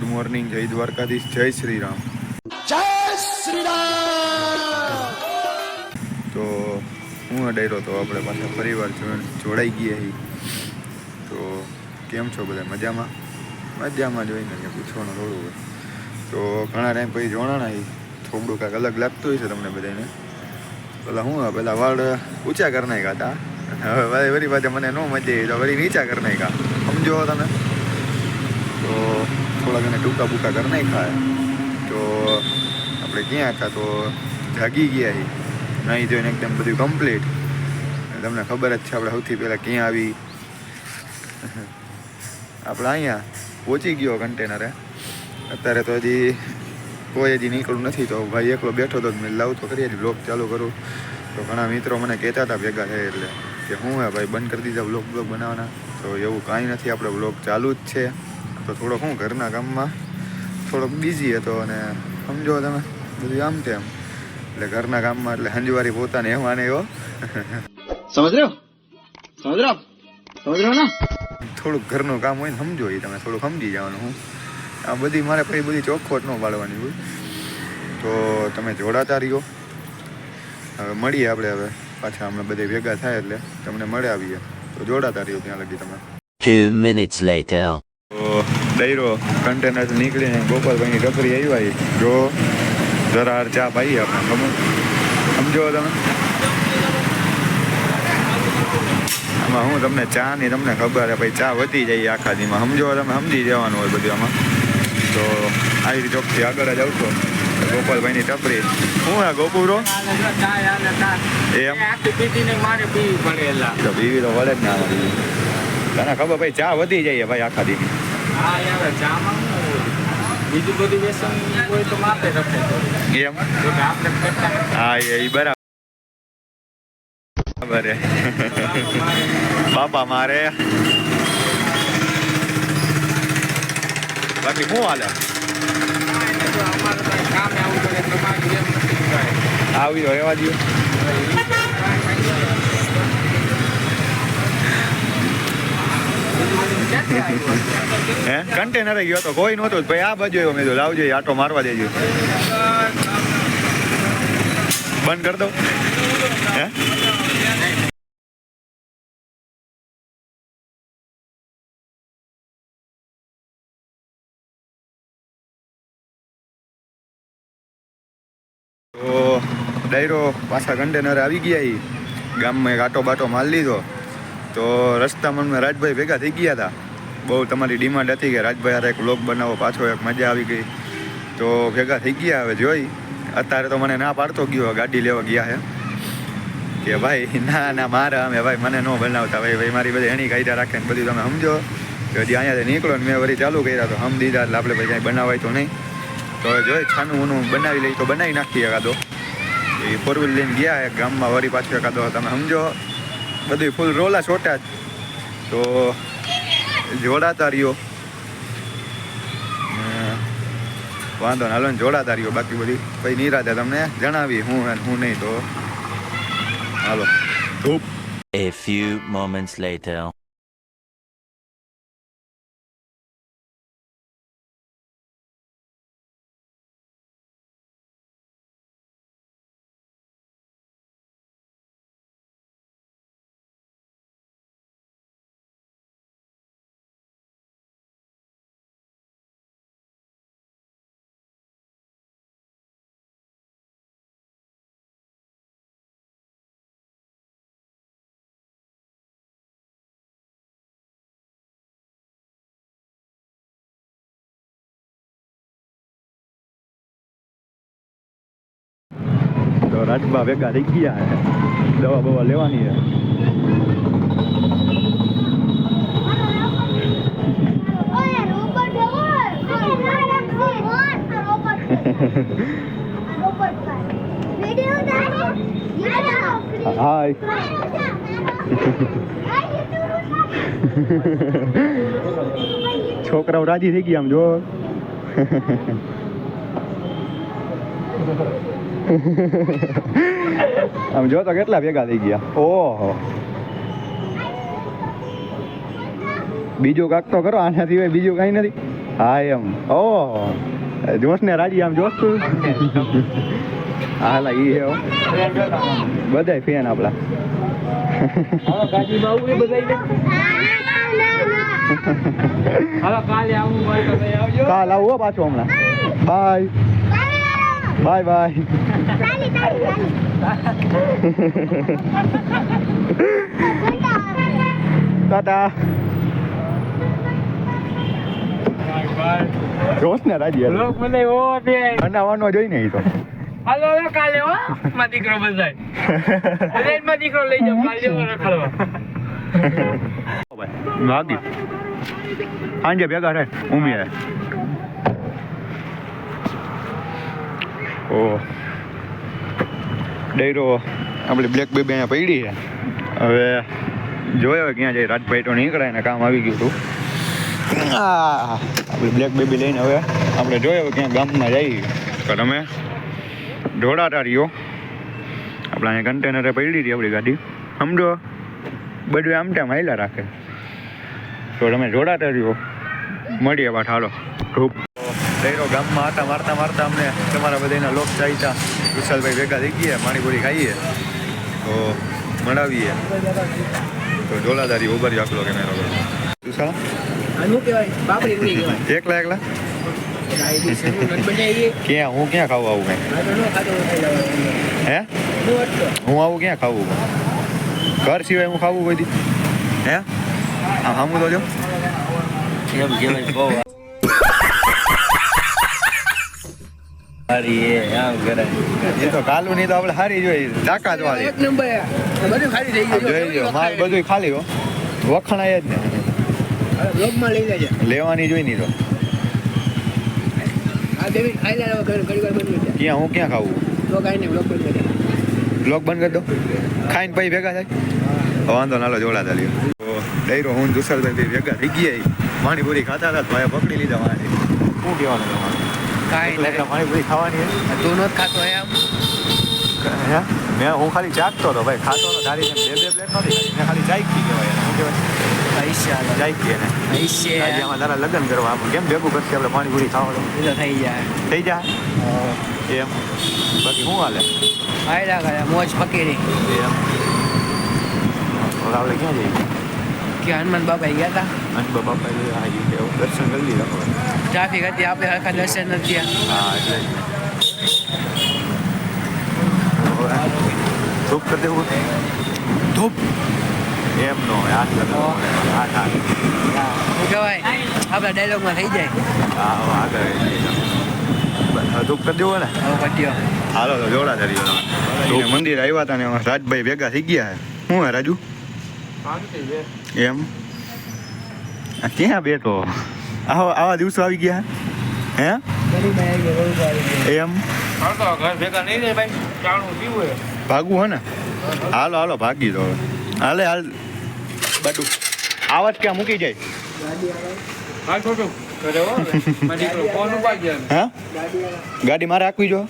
Good morning જય દ્વારકાધીશ જય શ્રી રામ જય શ્રી રામ તો હું અડાયરો તો આપણે પાછા પરિવાર જો- જોડાઈ ગયા તો કેમ છો બધા? મજામાં? મજામાં જોઈને કે પૂછવાનું થોડું હોય. તો ઘણા ટાઈમ પછી જોડાણા હી. થોડું કાંઈક અલગ લાગતું હોય છે તમને બધાને. પેલા હું પેલા વાળ ઊંચા કરી નાખ્યા હતા. હવે વરી પાછા મને ન મજા આવી તો વળી નીચા કરી નાખ્યા. સમજો તમે? તો થોડા ઘણા ટૂંકા બૂકા કરી નાખ્યા તો આપણે ક્યાં હતા? તો જાગી ગયા નહીં જોઈને એકદમ બધું કમ્પ્લીટ તમને ખબર જ છે, આપણે સૌથી પહેલાં ક્યાં આવી? આપણે અહીંયા પહોંચી ગયો કન્ટેનરે અત્યારે તો હજી કોઈ હજી નીકળ્યું નથી, તો ભાઈ એકલો બેઠો તો મેં લાવ તો કરીએ બ્લોગ ચાલુ કરું. તો ઘણા મિત્રો મને કહેતા હતા ભેગા થાય એટલે કે હું હે ભાઈ બંધ કરી દીધા બ્લોગ બ્લોગ બનાવવાના. તો એવું કાંઈ નથી, આપણે બ્લોગ ચાલુ જ છે. તો થોડોક હું ઘરના કામમાં થોડોક બિઝી હતો અને સમજો તમે બધું આમ તેમ. એટલે ઘરના કામમાં એટલે હંજવારી પોતાને એમાં ને એવો. સમજ રહ્યો? સમજ રહ્યો? સમજ રહ્યો ના? થોડુંક ઘરનું કામ હોય ને સમજો એ તમે થોડુંક સમજી જવાનું હું. આ બધી મારે પછી બધી ચોખ્ખોટ ન પાડવાની હોય. તો તમે જોડાતા રહ્યો. હવે મળીએ આપણે હવે. પાછા અમે બધે ભેગા થાય એટલે તમને મળે આવીએ. તો જોડાતા રહ્યો ત્યાં લગી તમે. Two minutes later. દૈરો કન્ટેનર નીકળીને ગોપાલભાઈની ટપરી આવી. જો જરા ચા પાઈએ આપણે ખબર સમજો તમે? આમાં હું તમને ચા ની તમને ખબર છે, ભાઈ ચા વધી જાય આખા દીમાં. સમજો તમે, સમજી જવાનું હોય બધું આમાં. તો આવી ચોકથી આગળ જ આવશો. ગોપાલભાઈની ટપરી હું આ ગોપુરો એમ. પીવી તો વળે જ ના તને ખબર, ભાઈ ચા વધી જાય ભાઈ આખા દીની. હા યાર ચામાં બીજું બધું વ્યસન હોય તો માપે રખે એમ? આપણે કરતા હા એ બરાબર. બાપા મારે. બાકી શું હાલે. આવી હોય એવા દો ક્યાંથી આવ્યું? હે? કન્ટેનર ગયો તો કોઈ નહોતું. ભાઈ, આ બાજુ આવ્યો. મેં લાવજો આટો મારવા દેજો. બંધ કરી દો હે? ડાયરો પાછા કન્ટેનર આવી ગયા ગામમાં એક આટો બાટો માલ લીધો. તો રસ્તામાં મેં રાજભાઈ ભેગા થઈ ગયા હતા. બહુ તમારી ડિમાન્ડ હતી કે રાજભાઈ હારે એક વ્લોગ બનાવો, પાછો એક મજા આવી ગઈ. તો ભેગા થઈ ગયા હવે જોઈ. અત્યારે તો મને ના પાડતો ગયો, ગાડી લેવા ગયા હે કે ભાઈ, ના ના, મારા અમે ભાઈ, મને ન બનાવતા. ભાઈ ભાઈ, મારી બધી એની કાયદા રાખે ને બધું તમે સમજો. કે હજી અહીંયાથી નીકળો ને મેં વળી ચાલુ કર્યા તો હમ દીધા, એટલે આપણે ભાઈ કાંઈ બનાવાય તો નહીં. તો જોઈ, છાનું ઊનું બનાવી લઈ તો બનાવી નાખીએ કાદો એ ફોર વ્હીલ લઈને ગયા ગામમાં વળી પાછું એકાદો, તમે સમજો. બધું ફૂલ રોલા છોટા જ. તો જોડાતા રહ્યો વાંધો હાલો ને જોડાતા રહ્યો બાકી બધી પછી નિરાતે તમને જણાવી હું અને હું નહીં તો. હાલો. ધૂપ A few moments later. તો રાજબા ગાડી ગયા હે. દવા બવા લેવાની ઉતારે હાય છોકરાઓ રાજી થઈ ગયા આમ જો. આમ જો તો કેટલા ભેગા થઈ ગયા. ઓહો. બીજું કાક તો કરો આના સિવાય બીજું કાંઈ નથી. હા એમ. ઓ જોશ ને રાજી આમ જોશ તું. હાલા ઈ હે. બધાય ફેન આપડા. એ બધાય કાલે આવું પાછો હમણાં. બાય. બાય બાય તાલી તાલી તાલી ટાટા જોશ ને રાજી લોક મને ઓ દે બનાવવાનો જોઈ ને ઈ તો હાલો હાલો કાલે હો માં દીકરો બધાય બધાયમાં દીકરો લઈ જાવ કાલે જેવો રખડવા ભાગી સાંજે ભેગા રહે ઉમીએ ઓ ડૈરો આપણી બ્લેક બેબી અહીંયા પડી છે. હવે જોયો હવે ક્યાં જાય રાજભાઈ તો નીકળે ને કામ આવી ગયું હતું. આપણી બ્લેક બેબી લઈને હવે આપણે જોયો હવે ક્યાં ગામમાં જઈએ તો તમે ઢોળાતા રહ્યો. આપણે અહીંયા કન્ટેનરે પડી હતી આપણી ગાડી. સમજો બધું આમ તેમ હાલ્યા રાખે. તો તમે જોડાતા રહ્યો. મળીએ પાછા હાલો. ધૂપ. ડૈરો ગામમાં હતા મારતા મારતા અમને તમારા બધાના લોક ચાહીતા વિશાલભાઈ ભેગા થઈ ગયા પાણીપુરી ખાઈએ તો મળાવીએ. તો ડોલાધારી ઉભરી આખલો કે મેરો વિશાલ? એકલા એકલા? ક્યાં હું ક્યાં ખાવું આવું હે? હું આવું ક્યાં ખાવું? ઘર સિવાય હું ખાવું કોઈ દી. હે? આમ તો જો. એમ કહેવાય સારી એ આમ કરાય એ તો કાલુ નહીં તો આપણે સારી જોઈ વાળી. એક નંબર બધું ખાલી થઈ આમ જોઈ લ્યો માલ બધું ખાલી હો. વખણાય જ ને. બ્લોગમાં લઈ લેજે. લેવાની જોઈ નહીં તો. ક્યાં હું ક્યાં ખાવું? તો કાંઈ નહીં બ્લોગ બંધ કરી દો. ખાઈને પછી ભેગા થાય? વાંધો નાલો જોડા લ્યો તો ડૈરો હું દુસર બે ભેગા થઈ ગયા પાણીપુરી ખાતા હતા ભાઈ પકડી લીધા મારે શું કહેવાનું તમારે? કાંઈ એકલા પાણીપુરી ખાવાની? તું નથી ખાતો હે આમ. હે? મેં હું ખાલી જાગતો હતો ભાઈ ખાતો હતો તારી બે બે પ્લેટ નહોતી મેં ખાલી ચાખી કહેવાય એને. શું કહેવાય? પૈસા જાગી એને. આજે પૈસા આમાં તારા લગ્ન કરવા આમ કેમ ભેગું કરશે? આપણે પાણીપુરી ખાવાનું થઈ જાય. થઈ જાય? એમ. બાકી શું હાલે? ફાયદા કરે મોજ ફકીરી એમ. હવે આપણે ક્યાં જઈએ? કે હનુમાન બાબા ગયા હતા અનબા બાપા દર્શન કરી લીધા. ટ્રાફિક હતી આપણે આખા દર્શન નથી હા એટલે ધૂપ કરી દેવું ધૂપ? એમ નો શું કહેવાય આપણા ડાયલોગમાં થઈ જાય. હા આગળ. ધૂપ કરી દેવો ને? હાલો તો જોડા ધરી મંદિર આવ્યા હતા ને રાજભાઈ ભેગા થઈ ગયા. શું હે રાજુ? એમ? ક્યાં બેઠો? આહો આવા દિવસો આવી ગયા, હે? એમ? ભાગવું હે ને? હાલો હાલો, ભાગી દો હાલે, હાલ. બધું આવાજ ક્યાં મૂકી જાય? ગાડી મારે રાખવી જો.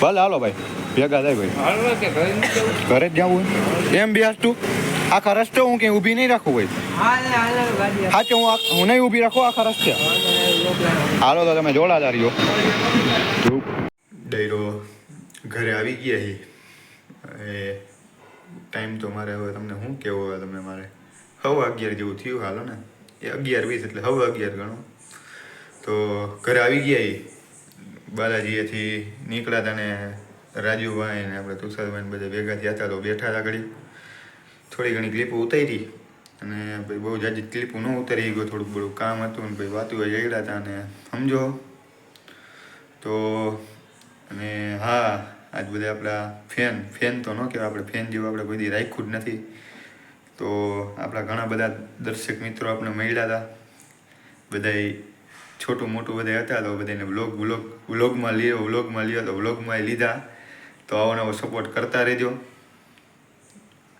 ભલે, હાલો ભાઈ. ભેગા થાય ભાઈ. ઘરે જ જવું એમ બી તું? આખા રસ્તે હું ક્યાંય ઊભી નહીં રાખું હાલે સાચે હું હું નહીં ઊભી રાખું આખા રસ્તે. હાલો તો તમે જોડાદાર રહ્યો ડૈરો ઘરે આવી ગયા હી. એ ટાઈમ તો મારે હવે તમને શું કેવો હવે તમને મારે? હવે અગિયાર જેવું થયું હાલો ને. એ અગિયાર વીસ એટલે હવે અગિયાર ગણો. તો ઘરે આવી ગયા હી. બાલાજીએથી નીકળ્યા હતા ને રાજુભાઈ ને આપણે તુષારભાઈ ને બધા ભેગા થયા હતા તો બેઠા હતા ઘડી થોડી ઘણી ક્લિપો ઉતારી અને ભાઈ બહુ જાજી ક્લિપો ન ઉતારી ગયો થોડુંક બધું કામ હતું ને ભાઈ વાતું જઈડા હતા અને સમજો. તો અને હા, આજ બધા આપણા ફેન ફેન તો ન કહેવાય, આપણે ફેન જેવું આપણે કોઈ દી રાખ્યું જ નથી. તો આપણા ઘણા બધા દર્શક મિત્રો આપણે મળ્યા હતા. બધાય છોટું મોટું બધા હતા તો બધાને વ્લોગ વ્લોગ વ્લોગમાં લ્યો વ્લોગમાં લ્યો તો વ્લોગમાં લીધા. તો આવો નવો સપોર્ટ કરતા રહેજો.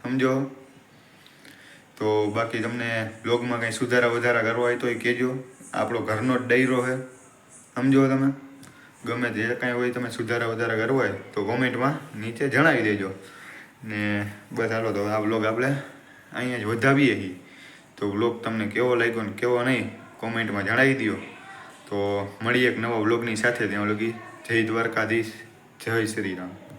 સમજો? તો બાકી તમને બ્લોગમાં કંઈ સુધારા વધારા કરવા હોય તો એ કહેજો. આપણો ઘરનો જ ડાયરો છે સમજો તમે? ગમે તે કાંઈ હોય તમે સુધારા વધારા કરવા હોય તો કોમેન્ટમાં નીચે જણાવી દેજો. ને બસ હાલો તો આ બ્લોગ આપણે અહીંયા જ વધાવીએ છીએ તો બ્લોગ તમને કેવો લાગ્યો ને કેવો નહીં કોમેન્ટમાં જણાવી દો તો મળીએ એક નવા વ્લોગની સાથે ત્યાં લગી જય દ્વારકાધીશ, જય શ્રી રામ.